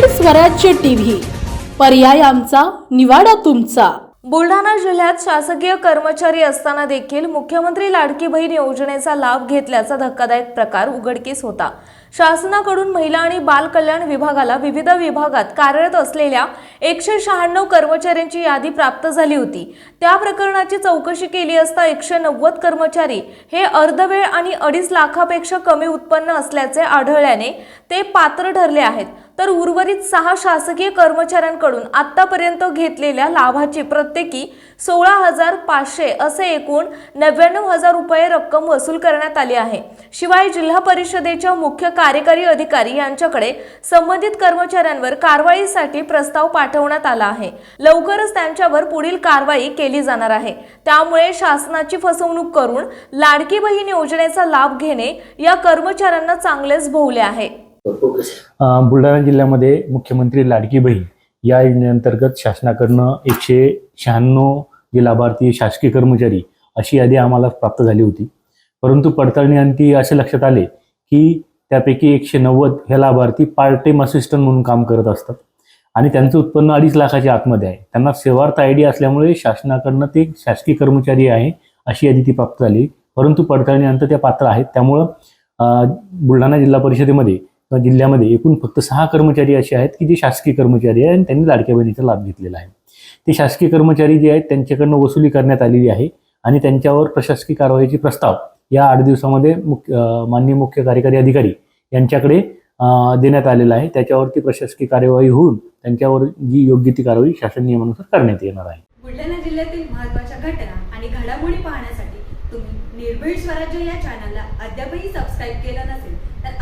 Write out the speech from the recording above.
स्वराज्य टीव्ही. पर्याय आमचा निवाडा तुमचा. बुलढाणा जिल्ह्यात शासकीय कर्मचारी असताना देखील मुख्यमंत्री लाडकी बहीण योजनेचा लाभ घेतल्याचा धक्कादायक प्रकार उघडकीस होता. शासनाकडून महिला आणि बाल कल्याण विभागाला विविध विभागात कार्यरत असलेल्या एकशे शहाण्णव कर्मचाऱ्यांची यादी प्राप्त झाली होती. त्या प्रकरणाची चौकशी केली असता एकशे नव्वद कर्मचारी हे अर्धवेळ आणि अडीच लाखापेक्षा कमी उत्पन्न असल्याचे आढळल्याने ते पात्र ठरले आहेत. तर उर्वरित सहा शासकीय कर्मचाऱ्यांकडून आतापर्यंत घेतलेल्या लाभाची प्रत्येकी सोळा हजार पाचशे असे एकूण नव्याण्णव हजार रुपये रक्कम वसूल करण्यात आली आहे. शिवाय जिल्हा परिषदेच्या मुख्य कार्यकारी अधिकारी यांच्याकडे संबंधित कर्मचाऱ्यांवर कारवाईसाठी प्रस्ताव पाठवण्यात आला आहे. लवकरच त्यांच्यावर पुढील कारवाई केली जाणार आहे. त्यामुळे शासनाची फसवणूक करून लाडकी बहीण योजनेचा लाभ घेणे या कर्मचाऱ्यांना चांगलेच भोवले आहे. बुलढाणा जिल्ह्यामध्ये मुख्यमंत्री लाडकी बहीण या योजनेअंतर्गत शासनाकडनं एकशे शहाण्णव जे लाभार्थी शासकीय कर्मचारी अशी यादी आम्हाला प्राप्त झाली होती. परंतु पडताळणीअंती असे लक्षात आले की त्यापैकी एकशे नव्वद हे लाभार्थी पार्ट टाइम असिस्टंट म्हणून काम करत असतात. आणि त्यांचं उत्पन्न अडीच लाखाच्या आतमध्ये आहे. त्यांना सेवार्थ आय डी असल्यामुळे शासनाकडनं ते शासकीय कर्मचारी आहे अशी यादी ती प्राप्त झाली. परंतु पडताळणीनंतर त्या पात्र आहेत. त्यामुळं बुलढाणा जिल्हा परिषदेमध्ये जिल्ह्यामध्ये एकूण फक्त सहा कर्मचारी असे आहेत की जे शासकीय कर्मचारी आहेत आणि त्यांनी लाडक्या बहिणीचा लाभ घेतलेला आहे. ते शासकीय कर्मचारी जे आहेत त्यांच्याकडनं वसुली करण्यात आलेली आहे आणि त्यांच्यावर प्रशासकीय कारवाईची प्रस्ताव या आठ दिवसामध्ये मुख्य माननीय मुख्य कार्यकारी अधिकारी यांच्याकडे देण्यात आलेला आहे. त्याच्यावरती प्रशासकीय कार्यवाही होऊन त्यांच्यावर जी योग्य ती कारवाई शासन नियमानुसार करण्यात येणार आहे. बुलढाणा जिल्ह्यातील महत्त्वाच्या घटना आणि घडामोडी पाहण्यासाठी तुम्ही निर्भीड स्वराज्य या चॅनलला अद्यापही सबस्क्राईब केलं नसेल